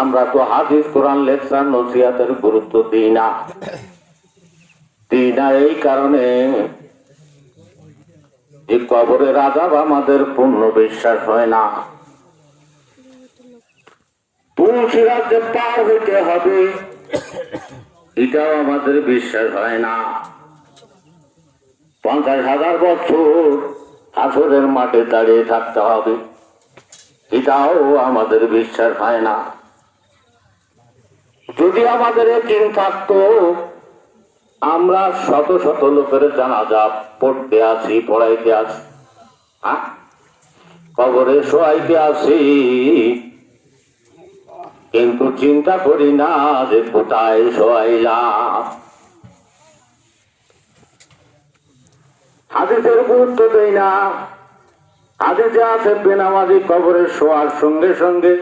আমরা তো হাদিস, কোরআন লেকচার, নসিহাতের গুরুত্ব দিই না। দিই না এই কারণে যে কবরের আজাব আমাদের পূর্ণ বিশ্বাস হয় না। পার হইতে হবে, এটাও আমাদের বিশ্বাস হয় না। পঞ্চাশ হাজার বছর আসরের মাঠে দাঁড়িয়ে থাকতে হবে। এটাও আমাদের বিশ্বাস হয় না। যদি আমাদের একদিন থাকতো, আমরা শত শত লোকের জানাজা পড়তে আছি পড়াইতে আছি হ্যাঁ? কবরে শোয়াইতে আছি কিন্তু চিন্তা করি না যে কোথায় শোয়াইলাম। হাদিসের গুরুত্ব দেই না। হাদিসে আছে বেনামাজি কবরে শোয়ার সঙ্গে সঙ্গে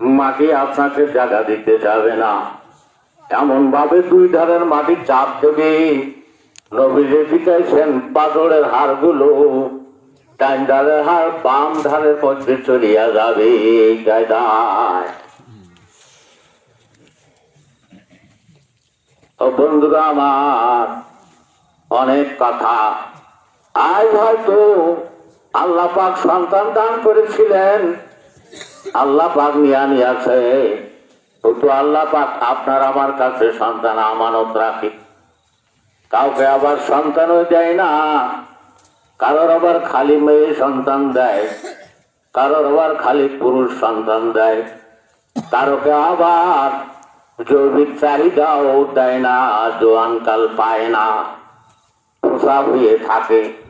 মাটি আপনাকে জায়গা দিতে যাবে না। এমন ভাবে দুই ধারের মাটি চাপ দেবে। নবীরে শিখাইছেন পাথরের হাড়গুলো ডান ধারের হাড়, বাম ধারের মধ্যে চলিয়া যাবে বন্ধুরা আমার অনেক কথা আজ হয়তো আল্লাহ পাক সন্তান দান করেছিলেন। আল্লাহ পাক নিয়া নিয়েছে। কিন্তু আল্লাহ পাক আপনার আমার কাছে সন্তান আমানত রাখি। কাউকে আবার সন্তানও দেয় না। কারোর আবার খালি মেয়ে সন্তান দেয়। কারোর আবার খালি পুরুষ সন্তান দেয়। কারোকে আবার জৈবিক চাহিদাও দেয় না, জোয়ানকাল পায় না। পোষা হয়ে থাকে।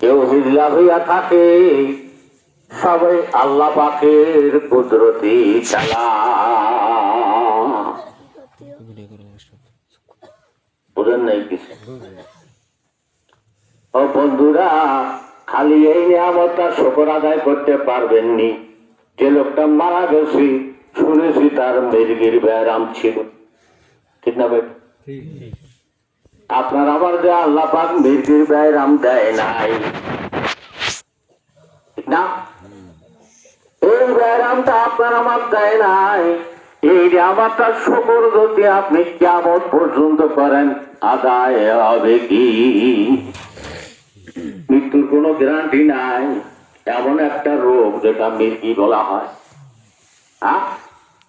কেউ হিজলা হইয়া থাকে, সবাই আল্লাহ পাকের কুদরতি চালা। বুঝেন ও বন্ধুরা, খালি এই নিয়ামতটা শকর আদায় করতে পারবেননি। যে লোকটা মারা গেছি, শুনেছি তার মেরগির ব্যায়াম ছিল। ঠিক না আপনার আবার যে আল্লাহ পাক মির্গির ব্যায়াম দেয় নাই। না, এই ব্যায়ামটা আপনার আমার দেয় নাই। এই আমারটা শুকর যদি আপনি কেমন পর্যন্ত করেন, আদায় হবে কি? মৃত্যুর কোনো গ্যারান্টি নাই। এমন একটা রোগ যেটা মৃত্যু বলা হয়। হ্যাঁ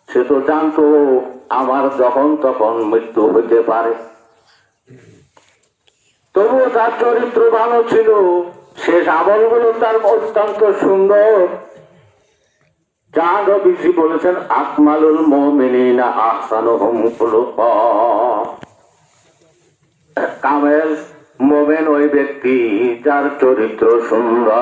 সে তো জানতো, আমার যখন তখন মৃত্যু হতে পারে। তবুও তার চরিত্র ভালো ছিল। শেষ আমলগুলো তার অত্যন্ত সুন্দর। চাঁদ বলেছেন আকমালুল মমিনা আহসানু হুম কামেল মোমেন ওই ব্যক্তি যার চরিত্র সুন্দর।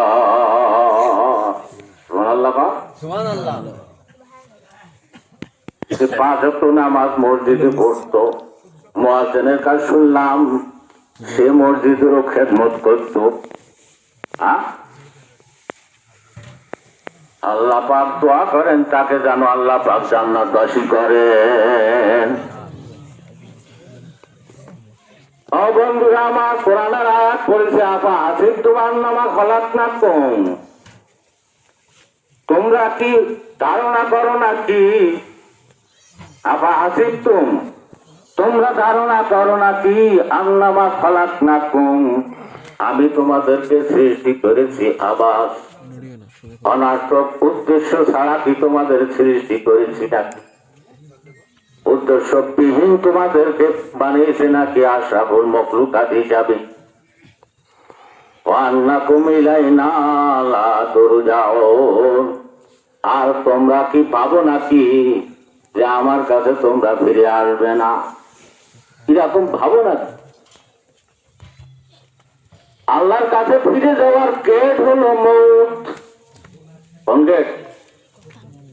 নামাজ মসজিদে পড়তো। মহাজনের কাজ শুনলাম। সে মসজিদেরও খেদমত করত? আল্লাহ পাক দোয়া করেন, তাকে যেন আল্লাহ পাক জান্নাত বাসী করেন। ও বন্ধুরা, আমার কোরআনের আয়াত পড়েছে আপা আসিফ তোমার নামা খলাক না কম তোমরা কি ধারণা করো না কি আপা আসিফ তুম তোমরা ধারণা করো না কি আন্নামা খলাক না কম আমি তোমাদেরকে সৃষ্টি করেছি আবাস। না অনার্থক উদ্দেশ্য ছাড়া কি তোমাদের সৃষ্টি করেছি নাকি? উদ্দেশ্য বিহীন তোমাদেরকে বানিয়েছে নাকি আশাফুল মকলুকাত হিসাবে? অন্না কুমিলাই নালা তরু যাও আর তোমরা কি পাবো নাকি? যে আমার কাছে তোমরা ফিরে আসবে না। এরকম ভাবনা আল্লাহর কাছে ফিরে যাওয়ার গেট হলো মৌত। কোন গেট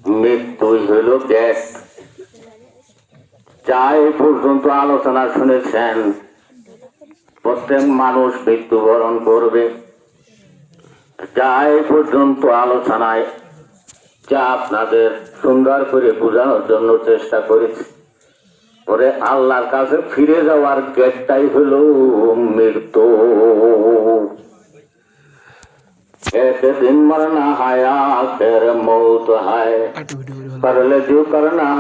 মৃত্যুই হলো গেট যা এই পর্যন্ত আলোচনা শুনেছেন। প্রত্যেক মানুষ মৃত্যুবরণ করবে। যা এ পর্যন্ত আলোচনায়। যা আপনাদের সুন্দর করে বোঝানোর জন্য চেষ্টা করেছি। পরে আল্লাহর কাছে ফিরে যাওয়ার গেটটাই হলো মৃত্যু एक दिन मरना है आखिर मौत है আরেকটা ভিডিও করে कर ले जो करना है